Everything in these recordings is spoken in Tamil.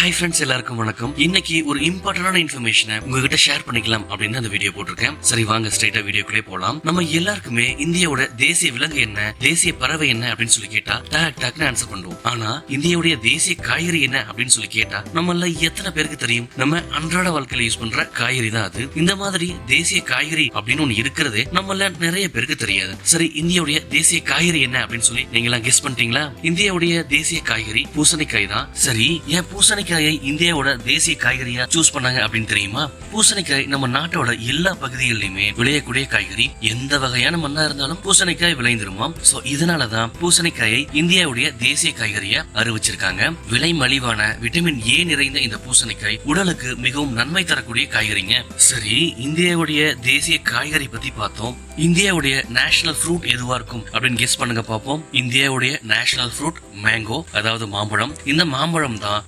ஹாய் ஃப்ரெண்ட்ஸ் எல்லாருக்கும் வணக்கம். இன்னைக்கு ஒரு இம்பார்ட்டன்டான இன்ஃபர்மேஷனை உங்ககிட்ட ஷேர் பண்ணிக்கலாம் அப்படின்னு அந்த வீடியோ போட்டிருக்கேன். சரி வாங்க ஸ்ட்ரைட்டா வீடியோக்குள்ளே போலாம். நம்ம எல்லாருக்குமே இந்தியாவோட தேசிய விலங்கு என்ன தேசிய பறவை என்ன அப்படின்னு சொல்லி கேட்டா டாக் டாக்னு ஆன்சர் பண்ணுவோம். ஆனா இந்தியாவுடைய தேசிய காய்கறி என்ன அப்படின்னு சொல்லி கேட்டா நம்மள எத்தனை பேருக்கு தெரியும்? நம்ம அன்றாட வாழ்க்கையில யூஸ் பண்ற காய்கறி தான் அது. இந்த மாதிரி தேசிய காய்கறி அப்படின்னு ஒண்ணு இருக்கிறது நம்மள நிறைய பேருக்கு தெரியாது. சரி இந்தியாவுடைய தேசிய காய்கறி என்ன அப்படின்னு சொல்லி நீங்க எல்லாம் கெஸ் பண்ணிட்டீங்களா? இந்தியாவுடைய தேசிய காய்கறி பூசணிக்காய் தான். சரி ஏன் பூசணிக்காய் இந்தியாவோட தேசிய காய்கறியா சூஸ் பண்ணாங்க அப்படின்னு தெரியுமா? பூசணிக்காய் நம்ம நாட்டோட எல்லா பகுதிகளிலுமே விளையக்கூடிய காய்கறி. எந்த வகையான மண்ணா இருந்தாலும் பூசணிக்காய் விளைந்துருமாம் சோ இதனாலதான் பூசணிக்காயை இந்தியாவுடைய தேசிய காய்கறியா அறிவிச்சிருக்காங்க. விலை மலிவான விட்டமின் ஏ நிறைந்த இந்த பூசணிக்காய் உடலுக்கு மிகவும் நன்மை தரக்கூடிய காய்கறிங்க. சரி இந்தியாவுடைய தேசிய காய்கறி பத்தி பார்த்தோம். இந்தியாவுடைய நேஷனல் ஃப்ரூட் எதுவா இருக்கும் அப்படின்னு கெஸ் பண்ணுங்க பார்ப்போம். இந்தியாவுடைய நேஷனல் ஃப்ரூட் மேங்கோ அதாவது மாம்பழம். இந்த மாம்பழம் தான்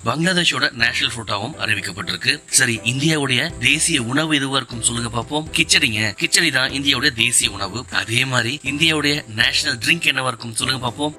பங்களாதேஷோட நேஷனல் ஃபுட்டாவும் அறிவிக்கப்பட்டிருக்கு. சரி இந்தியாவுடைய தேசிய உணவு எதுவா இருக்கும் சொல்லுங்க பார்ப்போம் கிச்சடிங்க. கிச்சடி தான் இந்தியாவுடைய தேசிய உணவு. அதே மாதிரி இந்தியாவுடைய நேஷனல் ட்ரிங்க் என்னவா இருக்கும் சொல்லுங்க பார்ப்போம்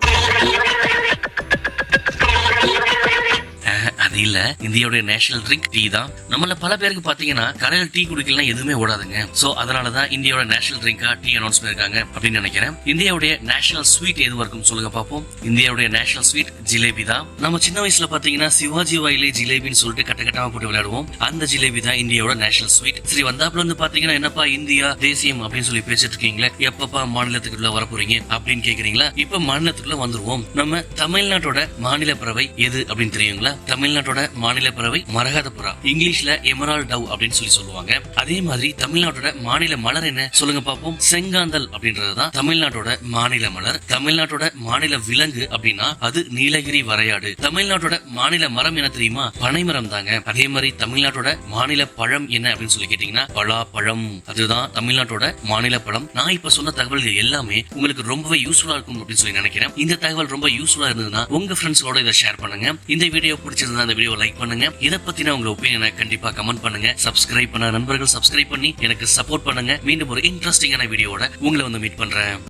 அது இல்ல. இந்தியாவுடைய நேஷனல் ட்ரிங்க் டீ தான். நம்மள பல பேருக்கு பாத்தீங்கன்னா கடையில் டீ குடிக்கலாம் எதுவுமே ஓடாதுங்க. சோ அதனாலதான் இந்தியாவோட நேஷனல் ட்ரிங்கா டீ அனௌன்ஸ் பண்ணிருக்காங்க அப்படின்னு நினைக்கிறேன். இந்தியாவுடைய நேஷனல் ஸ்வீட் எதுவா இருக்கும் சொல்லுங்க பாப்போம். இந்தியாவுடைய நேஷனல் ஸ்வீட் ஜிலேபி தான். நம்ம சின்ன வயசுல பாத்தீங்கன்னா சிவாஜி வாயிலே ஜிலேபின்னு சொல்லிட்டு கட்ட கட்டமா போட்டு விளையாடுவோம். அந்த ஜிலேபி தான் இந்தியாவோட நேஷனல் ஸ்வீட். சரி வந்தாப்புல வந்து பாத்தீங்கன்னா என்னப்பா இந்தியா தேசியம் அப்படின்னு சொல்லி பேசிட்டு இருக்கீங்களா எப்பப்பா மாநிலத்துக்குள்ள வர போறீங்க அப்படின்னு கேக்குறீங்களா? இப்ப மாநிலத்துக்குள்ள வந்துருவோம். நம்ம தமிழ்நாட்டோட மாநில பறவை எது அப்படின்னு தெரியுங்களா? தமிழ்நாட்டோட மாநில பறவை மரகத புறா இங்கிலீஷ்ல எமரால் டவ் அப்படின்னு சொல்லி சொல்லுவாங்க. அதே மாதிரி தமிழ்நாட்டோட மாநில மலர் என்ன? சொல்லுங்க பாப்போம். செங்காந்தல் அப்படின்றதுதான் தமிழ்நாட்டோட மாநில மலர். தமிழ்நாட்டோட மாநில விலங்கு அப்படின்னா அது நீலகிரி வரையாடு. தமிழ்நாட்டோட மாநில மரம் என்ன தெரியுமா? பனைமரம் தாங்க. அதே மாதிரி தமிழ்நாட்டோட மாநில பழம் என்ன அப்படின்னு சொல்லி கேட்டீங்கன்னா பலா பழம் அதுதான் தமிழ்நாட்டோட மாநில பழம். நான் இப்ப சொன்ன தகவல்கள் எல்லாமே உங்களுக்கு ரொம்பவே யூஸ்ஃபுல்லா இருக்கும் அப்படின்னு சொல்லி நினைக்கிறேன். இந்த தகவல் ரொம்ப யூஸ்ஃபுல்லா இருந்ததுன்னா உங்க ஃப்ரெண்ட்ஸோட இதை ஷேர் பண்ணுங்க. இந்த வீடியோ பிடிச்சிருந்தா இந்த வீடியோ லைக் பண்ணுங்க. இதை பத்தின உங்க ஒப்பீனியனை கண்டிப்பா கமெண்ட் பண்ணுங்க. சப்ஸ்கிரைப் பண்ண நண்பர்கள் சப்ஸ்கிரைப் பண்ணி எனக்கு சப்போர்ட் பண்ணுங்க. மீண்டும் ஒரு இன்ட்ரெஸ்டிங்கான வீடியோட உங்களை வந்து மீட் பண்றேன்.